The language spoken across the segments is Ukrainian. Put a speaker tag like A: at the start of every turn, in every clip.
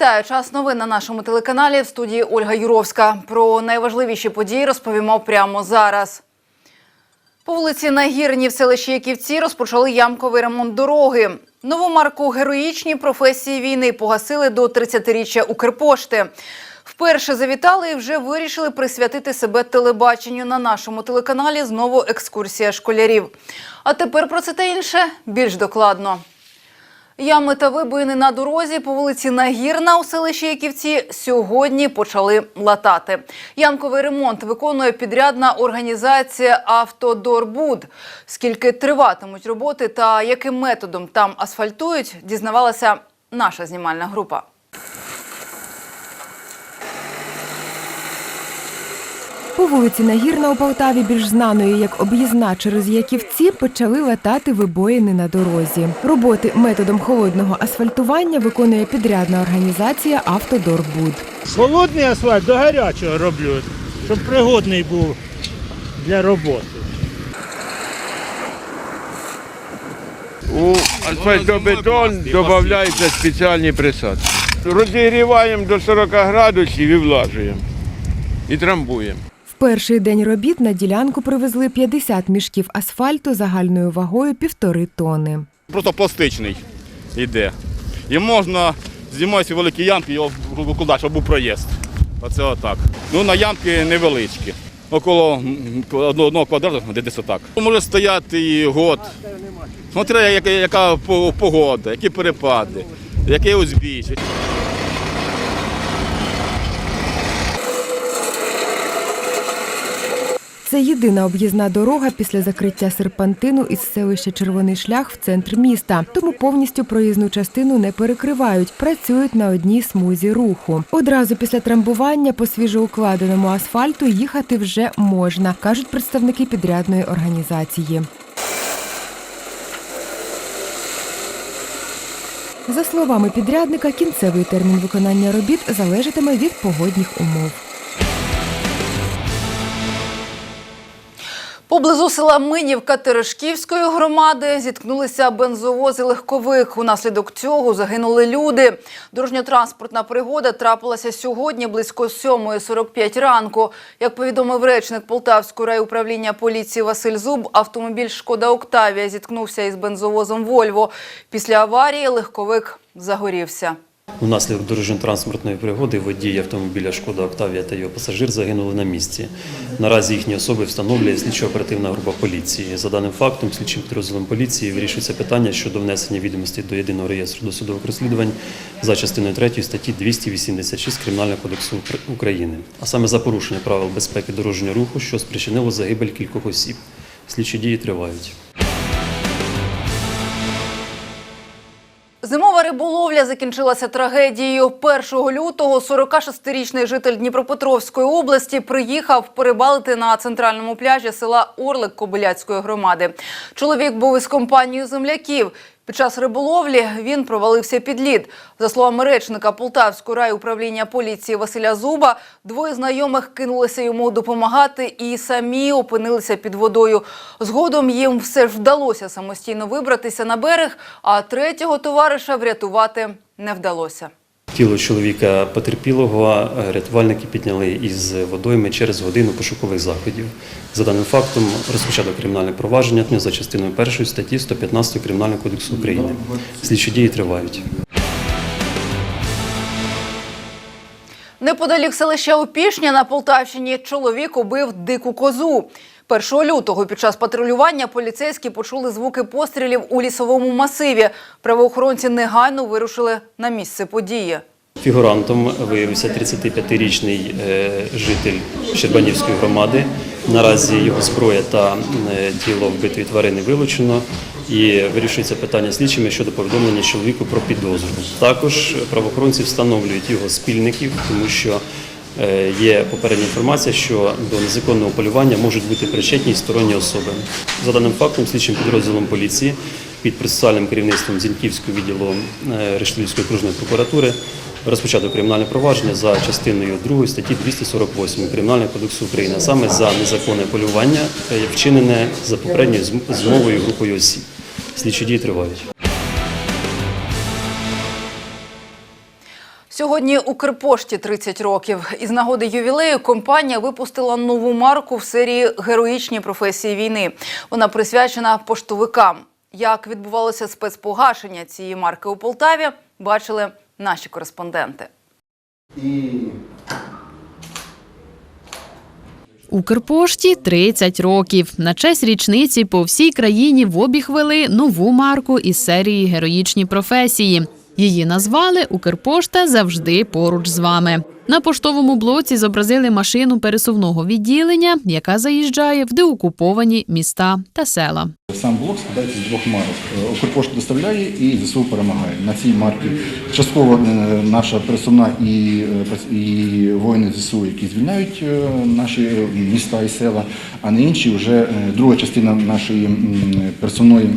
A: Вітаю час новин на нашому телеканалі в студії Ольга Юровська. Про найважливіші події розповімо прямо зараз. По вулиці Нагірні в селищі Яківці розпочали ямковий ремонт дороги. Нову марку героїчні професії війни погасили до 30-річчя Укрпошти. Вперше завітали і вже вирішили присвятити себе телебаченню на нашому телеканалі. Знову екскурсія школярів. А тепер про це та інше більш докладно. Ями та вибоїни на дорозі по вулиці Нагірна у селищі Яківці сьогодні почали латати. Ямковий ремонт виконує підрядна організація «Автодорбуд». Скільки триватимуть роботи та яким методом там асфальтують, дізнавалася наша знімальна група.
B: По вулиці Нагірна у Полтаві, більш знаної як об'їзна через Яківці, почали латати вибоїни на дорозі. Роботи методом холодного асфальтування виконує підрядна організація «Автодорбуд».
C: Холодний асфальт до гарячого роблю, щоб пригодний був для роботи.
D: У асфальтобетон додаються спеціальні присадки. Розігріваємо до 40 градусів і влажуємо. І трамбуємо.
B: Перший день робіт на ділянку привезли 50 мішків асфальту загальною вагою півтори тони.
E: просто пластичний йде. І можна знімати великі ямки, його куди, щоб був проїзд. Оце отак. Ну на ямки невеличкі. Около одного квадрату, десь отак. Може стояти і год. Смотря яка, погода, які перепади, яке узбіч.
B: Єдина об'їзна дорога після закриття серпантину із селища Червоний шлях в центр міста. Тому повністю проїзну частину не перекривають, працюють на одній смузі руху. Одразу після трамбування по свіжоукладеному асфальту їхати вже можна, кажуть представники підрядної організації. За словами підрядника, кінцевий термін виконання робіт залежатиме від погодних умов.
A: Поблизу села Минівка Терешківської громади зіткнулися бензовози легкових. Унаслідок цього загинули люди. Дорожньо-транспортна пригода трапилася сьогодні близько 7.45 ранку. Як повідомив речник Полтавського райуправління поліції Василь Зуб, автомобіль «Шкода Октавія» зіткнувся із бензовозом «Вольво». Після аварії легковик загорівся.
F: Унаслідок дорожньо-транспортної пригоди водій автомобіля Шкода Октавія та його пасажир загинули на місці. Наразі їхні особи встановлює слідчо-оперативна група поліції. За даним фактом, слідчим підрозділом поліції вирішується питання щодо внесення відомостей до єдиного реєстру досудових розслідувань за частиною 3 статті 286 Кримінального кодексу України, а саме за порушення правил безпеки дорожнього руху, що спричинило загибель кількох осіб. Слідчі дії тривають.
A: Зимова риболовля закінчилася трагедією. 1 лютого 46-річний житель Дніпропетровської області приїхав перебалити на центральному пляжі села Орлик Кобиляцької громади. Чоловік був із компанією земляків. Під час риболовлі він провалився під лід. За словами речника Полтавського райуправління поліції Василя Зуба, двоє знайомих кинулися йому допомагати і самі опинилися під водою. Згодом їм все ж вдалося самостійно вибратися на берег, а третього товариша врятувати не вдалося.
F: Тіло чоловіка потерпілого е, рятувальники підняли із водойми через годину пошукових заходів. За даним фактом розпочато кримінальне провадження за частиною першої статті 115 Кримінального кодексу України. Слідчі дії тривають.
A: Неподалік селища Опішня на Полтавщині чоловік убив дику козу. 1 лютого під час патрулювання поліцейські почули звуки пострілів у лісовому масиві. Правоохоронці негайно вирушили на місце події.
F: Фігурантом виявився 35-річний е, житель Щербанівської громади. Наразі його зброя та е, тіло вбитої тварини вилучено і вирішується питання слідчими щодо повідомлення чоловіку про підозру. Також правоохоронці встановлюють його спільників, тому що е, є попередня інформація, що до незаконного полювання можуть бути причетні сторонні особи. За даним фактом, слідчим підрозділом поліції під процесуальним керівництвом Зіньківського відділу Рештилівської окружної прокуратури розпочато кримінальне провадження за частиною 2 статті 248 Кримінального кодексу України, саме за незаконне полювання, е, вчинене за попередньою зм- змовою групою осіб. Слідчі дії тривають.
A: Сьогодні Укрпошті 30 років. Із нагоди ювілею компанія випустила нову марку в серії Героїчні професії війни. Вона присвячена поштовикам. Як відбувалося спецпогашення цієї марки у Полтаві, бачили наші кореспонденти.
G: Укрпошті 30 років. На честь річниці по всій країні в обіг вели нову марку із серії Героїчні професії. Її назвали Укрпошта завжди поруч з вами. На поштовому блоці зобразили машину пересувного відділення, яка заїжджає в деокуповані міста та села.
H: Сам блок складається з двох марок. Е, Укрпошта доставляє і ЗСУ перемагає. На цій марці частково е, наша пересувна і, е, і воїни ЗСУ, які звільняють наші міста і села, а на інші вже друга частина нашої пересувної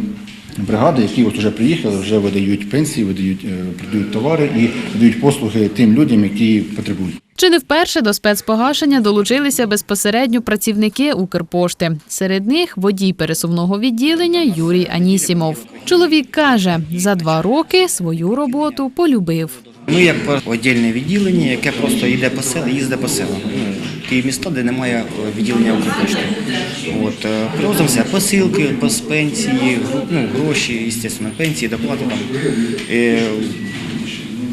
H: бригади, які от вже приїхали, вже видають пенсії, видають, е, продають товари і видають послуги тим людям, які потребують.
G: Чи не вперше до спецпогашення долучилися безпосередньо працівники Укрпошти. Серед них водій пересувного відділення Юрій Анісімов. Чоловік каже, за два роки свою роботу полюбив.
I: Ми як віддільне відділення, яке просто йде по селу, їздить по селам. Ті міста, де немає е, відділення Укрпошти. От, е, привозимо все, посилки, пос- пенсії, ну, гроші, звісно, пенсії, доплати, там, е,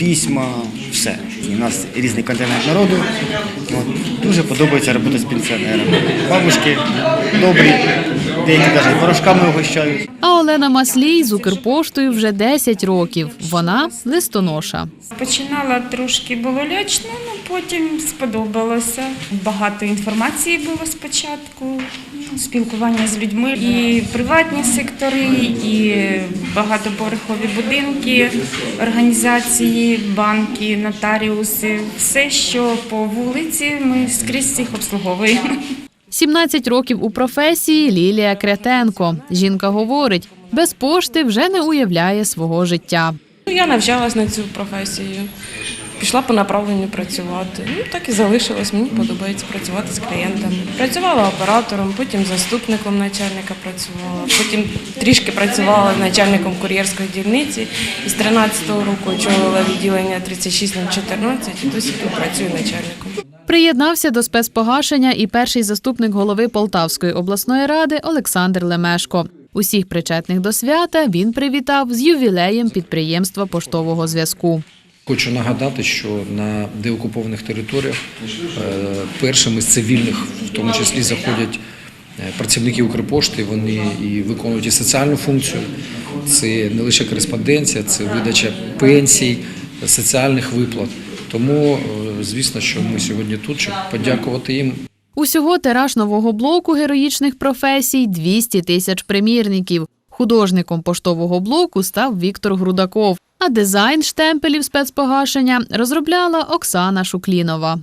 I: письма, все. У нас різний континент народу. От, дуже подобається робота з пенсіонерами. Бабушки добрі, деякі навіть порошками угощають.
G: А Олена Маслій з Укрпоштою вже 10 років. Вона листоноша.
J: Починала трошки було лячно, потім сподобалося. Багато інформації було спочатку, спілкування з людьми, і приватні сектори, і багатоповерхові будинки, організації, банки, нотаріуси. Все, що по вулиці, ми скрізь їх обслуговуємо.
G: 17 років у професії Лілія Кретенко. Жінка говорить, без пошти вже не уявляє свого життя.
K: Ну, Я навчалась на цю професію. Пішла по направленню працювати. Ну так і залишилась. Мені подобається працювати з клієнтами. Працювала оператором, потім заступником начальника працювала, потім трішки працювала начальником кур'єрської дільниці. І з 13-го року очолила відділення 36014 і досі працюю начальником.
G: Приєднався до спецпогашення і перший заступник голови Полтавської обласної ради Олександр Лемешко. Усіх причетних до свята він привітав з ювілеєм підприємства поштового зв'язку.
L: Хочу нагадати, що на деокупованих територіях е, першими з цивільних, в тому числі, заходять е, працівники Укрпошти. Вони і виконують і соціальну функцію. Це не лише кореспонденція, це видача пенсій, соціальних виплат. Тому, е, звісно, що ми сьогодні тут, щоб подякувати їм
G: Усього тираж нового блоку героїчних професій 200 тисяч примірників. Художником поштового блоку став Віктор Грудаков, а дизайн штемпелів спецпогашення розробляла Оксана Шуклінова.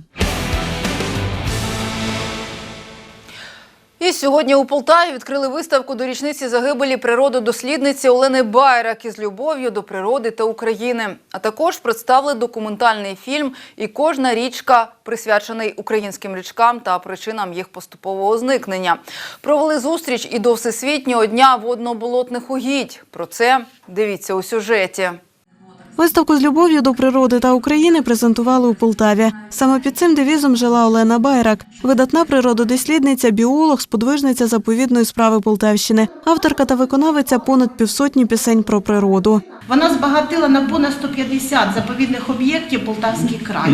A: І сьогодні у Полтаві відкрили виставку до річниці загибелі природодослідниці Олени Байрак із любов'ю до природи та України. А також представили документальний фільм І кожна річка присвячений українським річкам та причинам їх поступового зникнення. Провели зустріч і до Всесвітнього дня водно-болотних угідь. Про це дивіться у сюжеті.
M: Виставку з любов'ю до природи та України презентували у Полтаві. Саме під цим девізом жила Олена Байрак, видатна природодослідниця, біолог, сподвижниця заповідної справи Полтавщини, авторка та виконавиця понад півсотні пісень про природу.
N: Вона збагатила на понад 150 заповідних об'єктів Полтавський край.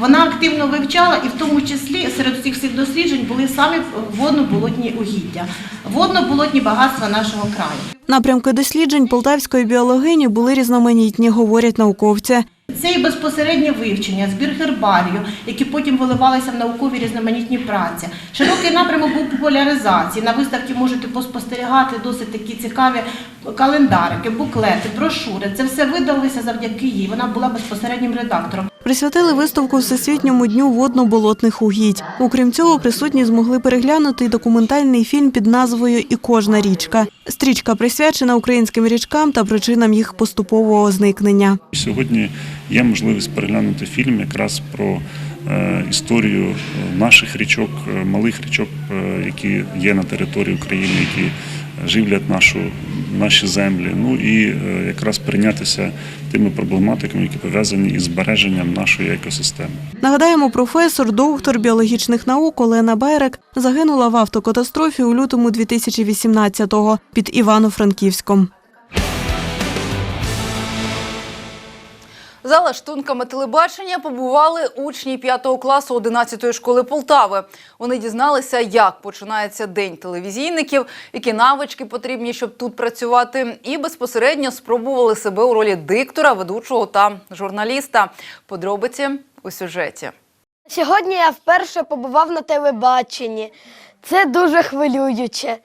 N: Вона активно вивчала і в тому числі серед цих досліджень були саме водно-болотні угіддя, водно-болотні багатства нашого краю.
M: Напрямки досліджень полтавської біологині були різноманітні, говорять науковці.
N: Це і безпосереднє вивчення, збір гербарію, які потім виливалися в наукові різноманітні праці. Широкий напрямок був популяризації. На виставці можете поспостерігати досить такі цікаві календарики, буклети, брошури. Це все видалося завдяки їй. Вона була безпосереднім редактором.
M: Присвятили виставку Всесвітньому дню водно-болотних угідь. Окрім цього, присутні змогли переглянути документальний фільм під назвою І кожна річка. Стрічка присвячена українським річкам та причинам їх поступового зникнення.
O: Сьогодні є можливість переглянути фільм якраз про е, історію е, наших річок, е, малих річок, які є на території України, які живлять нашу наші землі. Ну і е, якраз прийнятися тими проблематиками, які пов'язані із збереженням нашої екосистеми.
M: Нагадаємо, професор, доктор біологічних наук Олена Байрек загинула в автокатастрофі у лютому 2018-го під Івано-Франківськом.
A: За лаштунками телебачення побували учні 5 класу 11-ї школи Полтави. Вони дізналися, як починається день телевізійників, які навички потрібні, щоб тут працювати, і безпосередньо спробували себе у ролі диктора, ведучого та журналіста. Подробиці у сюжеті.
P: Сьогодні я вперше побував на телебаченні. Це дуже хвилююче.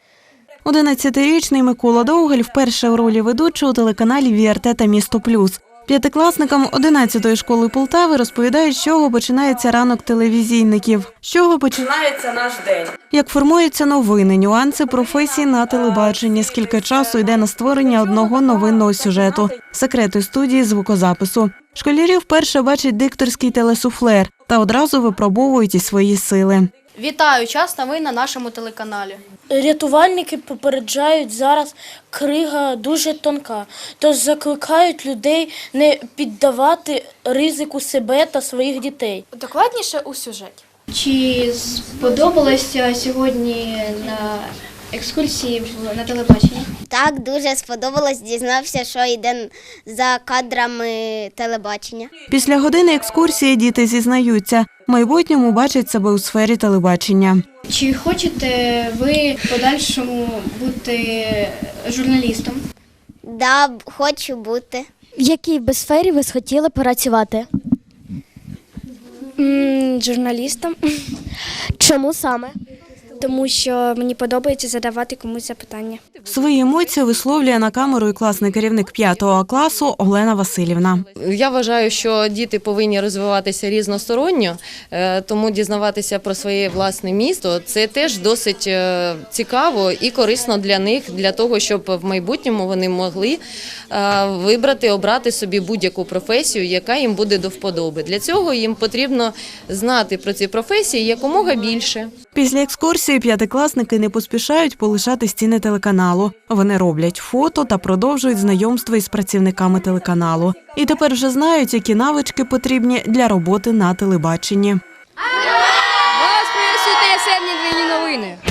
M: 11-річний Микола Довгаль вперше у ролі ведучого у телеканалі ВІРТ та Місто Плюс. П'ятикласникам 11-ї школи Полтави розповідають, з чого починається ранок телевізійників, з чого починається наш день, як формуються новини, нюанси професії на телебаченні, скільки часу йде на створення одного новинного сюжету, секрети студії звукозапису. Школярі вперше бачать дикторський телесуфлер та одразу випробовують і свої сили.
P: Вітаю, час новин на нашому телеканалі. Рятувальники попереджають зараз крига дуже тонка, тож закликають людей не піддавати ризику себе та своїх дітей. Докладніше у сюжеті.
Q: Чи сподобалося сьогодні на екскурсії на телебаченні?
R: Так, дуже сподобалось, дізнався, що йде за кадрами телебачення.
M: Після години екскурсії діти зізнаються, в майбутньому бачать себе у сфері телебачення.
Q: Чи хочете ви в подальшому бути журналістом?
R: Да, хочу бути.
P: В якій би сфері ви схотіли працювати?
Q: Журналістом,
P: Чому саме?
Q: Тому що мені подобається задавати комусь запитання.
M: Свої емоції висловлює на камеру і класний керівник 5 класу Олена Васильівна.
S: Я вважаю, що діти повинні розвиватися різносторонньо, е, тому дізнаватися про своє власне місто це теж досить е, цікаво і корисно для них, для того, щоб в майбутньому вони могли е, вибрати, обрати собі будь-яку професію, яка їм буде до вподоби. Для цього їм потрібно знати про ці професії якомога більше.
M: Після екскурсії п'ятикласники не поспішають полишати стіни телеканалу. Вони роблять фото та продовжують знайомство із працівниками телеканалу. І тепер вже знають, які навички потрібні для роботи на телебаченні.
P: Вас приветствуют сьогодні дві новини».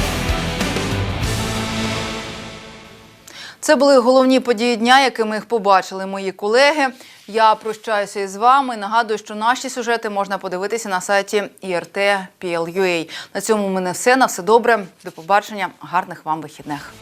A: Це були головні події дня, якими їх побачили мої колеги. Я прощаюся із вами. Нагадую, що наші сюжети можна подивитися на сайті IRT.PL.UA. На цьому в мене все. На все добре. До побачення. Гарних вам вихідних.